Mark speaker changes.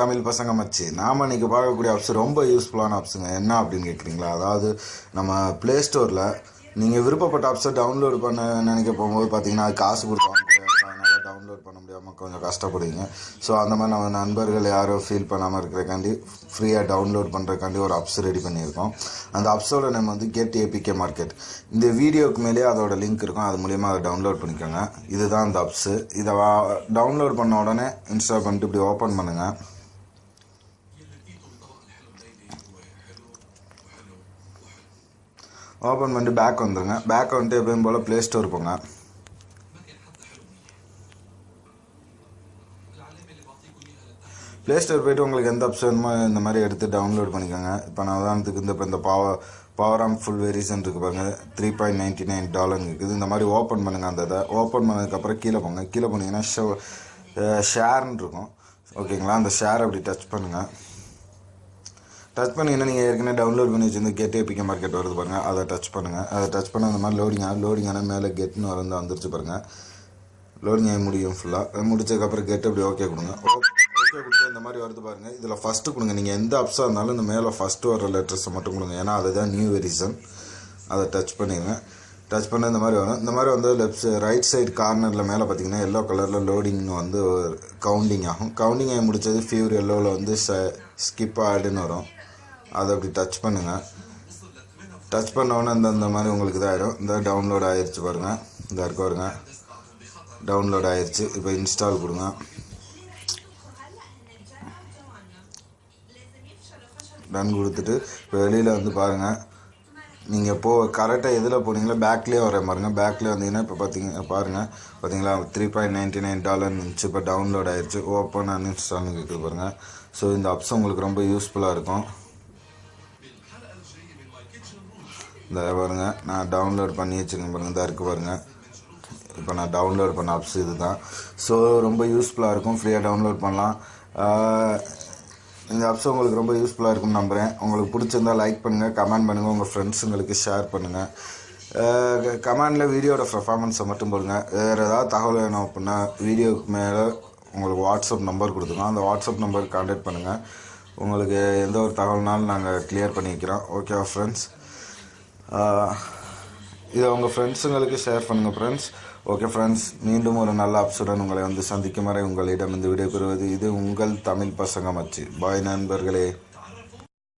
Speaker 1: தமிழ் பசங்க மச்சி நாம் இன்னைக்கு பார்க்கக்கூடிய ஆப்ஸ் ரொம்ப யூஸ்ஃபுல்லான ஆப்ஸுங்க என்ன அப்படின்னு கேட்குறீங்களா அதாவது நம்ம ப்ளே ஸ்டோரில் நீங்கள் விருப்பப்பட்ட ஆப்ஸை டவுன்லோட் பண்ண நினைக்க போகும்போது பார்த்தீங்கன்னா அது காசு கொடுத்து வாங்கக்கூடிய டவுன்லோட் பண்ண முடியாமல் கொஞ்சம் கஷ்டப்படுவீங்க. ஸோ அந்த மாதிரி நம்ம நண்பர்கள் யாரும் ஃபீல் பண்ணாமல் இருக்கிறக்காண்டி ஃப்ரீயாக டவுன்லோட் பண்ணுறதுக்காண்டி ஒரு அப்ஸ் ரெடி பண்ணியிருக்கோம். அந்த அப்ஸோட நேம் வந்து கெட் ஏபிகே மார்க்கெட் இந்த வீடியோக்கு மேலேயே அதோட லிங்க் இருக்கும். அது மூலியமாக அதை டவுன்லோட் பண்ணிக்கோங்க. இதுதான் அந்த அப்ஸு இதை டவுன்லோட் பண்ண உடனே இன்ஸ்டால் பண்ணிட்டு இப்படி ஓப்பன் பண்ணுங்கள் ஓப்பன் பண்ணிட்டு பேக் வந்துடுங்க பேக் வந்துட்டு எப்பயும் போல் ப்ளே ஸ்டோர் போங்க. ப்ளே ஸ்டோர் போயிட்டு உங்களுக்கு எந்த ஆப்ஸ் வேணுமோ இந்த மாதிரி எடுத்து டவுன்லோட் பண்ணிக்கோங்க. இப்போ நான் உதாரணத்துக்கு இந்த இப்போ இந்த பவர் பவர் ஆம் ஃபுல் வேரியேஷன் இருக்குது பாருங்க three point ninety nine dollar இருக்குது. இந்த மாதிரி ஓப்பன் பண்ணுங்கள் அந்த இதை. ஓப்பன் பண்ணதுக்கப்புறம் கீழே போங்க. கீழே போனீங்கன்னா ஷோ ஷேர்னு இருக்கும். ஓகேங்களா அந்த ஷேர் அப்படி டச் பண்ணுங்கள் டச் பண்ணிங்கன்னா நீங்கள் ஏற்கனவே டவுன்லோட் பண்ணி வச்சிருந்த கெட் ஏபிகே மார்க்கெட் வருது பாருங்கள் அதை டச் பண்ணுங்கள் அதை டச் பண்ண அந்த மாதிரி லோடிங் ஆகும் லோடிங் ஆனால் மேலே கெட்னு வந்து வந்துருச்சு பாருங்கள் லோடிங் ஆகி முடியும் ஃபுல்லாக முடிச்சதுக்கப்புறம் கெட் அப்படி ஓகே கொடுங்க. ஓகே கொடுத்து இந்த மாதிரி வருது பாருங்கள் இதில் ஃபஸ்ட்டு கொடுங்க. நீங்கள் எந்த அப்ஸாக இருந்தாலும் இந்த மேலே ஃபஸ்ட்டு வர லெட்டர்ஸை மட்டும் கொடுங்க. ஏன்னா அதுதான் நியூ வெரிசன் அதை டச் பண்ணிடுங்க. டச் பண்ண இந்த மாதிரி வரும். இந்த மாதிரி வந்து லெஃப்ட் ரைட் சைடு கார்னரில் மேலே பார்த்தீங்கன்னா எல்லோ கலரில் லோடிங்னு வந்து கவுண்டிங் ஆகும். கவுண்டிங் ஆகி முடித்தது ஃபியூர் எல்லோவில் வந்து ஸ்கிப் ஆடுன்னு வரும். அதை அப்படி டச் பண்ணுங்கள் டச் பண்ணோன்னே இந்த இந்த மாதிரி உங்களுக்கு இதாகிடும் இந்த டவுன்லோட் ஆயிடுச்சு பாருங்கள் இந்த இருக்க பாருங்க. டவுன்லோட் ஆயிடுச்சு இப்போ இன்ஸ்டால் கொடுங்க. டன் கொடுத்துட்டு இப்போ வெளியில் வந்து பாருங்கள் நீங்கள் போ கரெக்டாக எதில் போனீங்களோ பேக்லேயே வர பாருங்கள் பேக்லேயே வந்தீங்கன்னா இப்போ பார்த்தீங்க பாருங்கள் பார்த்தீங்களா? Three point ninety nine dollar இருந்துச்சு இப்போ டவுன்லோட் ஆயிடுச்சு ஓப்பன் அன்இன்ஸ்டால்னு கேட்குது பாருங்கள் ஸோ இந்த அப்ஸ் உங்களுக்கு ரொம்ப யூஸ்ஃபுல்லாக இருக்கும். இந்த பாருங்கள் நான் டவுன்லோட் பண்ணி வச்சுருக்கேன் பாருங்கள் இந்த இருக்குது பாருங்கள் இப்போ நான் டவுன்லோட் பண்ண ஆப்ஸ் இது தான் ஸோ ரொம்ப யூஸ்ஃபுல்லாக இருக்கும். ஃப்ரீயாக டவுன்லோட் பண்ணலாம். இந்த ஆப்ஸ் உங்களுக்கு ரொம்ப யூஸ்ஃபுல்லாக இருக்கும்னு நம்புகிறேன் உங்களுக்கு பிடிச்சிருந்தா லைக் பண்ணுங்கள் கமெண்ட் பண்ணுங்கள் உங்கள் ஃப்ரெண்ட்ஸுங்களுக்கு ஷேர் பண்ணுங்கள் கமெண்டில் வீடியோட பர்ஃபார்மன்ஸை மட்டும் போடுங்க. வேறு ஏதாவது தகவல் வேணும் அப்படின்னா வீடியோக்கு மேலே உங்களுக்கு வாட்ஸ்அப் நம்பர் கொடுத்துருக்கோம் அந்த வாட்ஸ்அப் நம்பருக்கு கான்டாக்ட் பண்ணுங்கள் உங்களுக்கு எந்த ஒரு தகவல்னாலும் நாங்கள் கிளியர் பண்ணி வைக்கிறோம் ஓகேவா ஃப்ரெண்ட்ஸ் இதை உங்கள் ஃப்ரெண்ட்ஸுங்களுக்கு ஷேர் பண்ணுங்கள் ஃப்ரெண்ட்ஸ் ஓகே ஃப்ரெண்ட்ஸ் மீண்டும் ஒரு நல்ல அப்சுடன் உங்களை வந்து சந்திக்கும் வரை உங்களிடம் இந்த விடைபெறுவது இது உங்கள் தமிழ் பசங்க மச்சி. பாய் நண்பர்களே.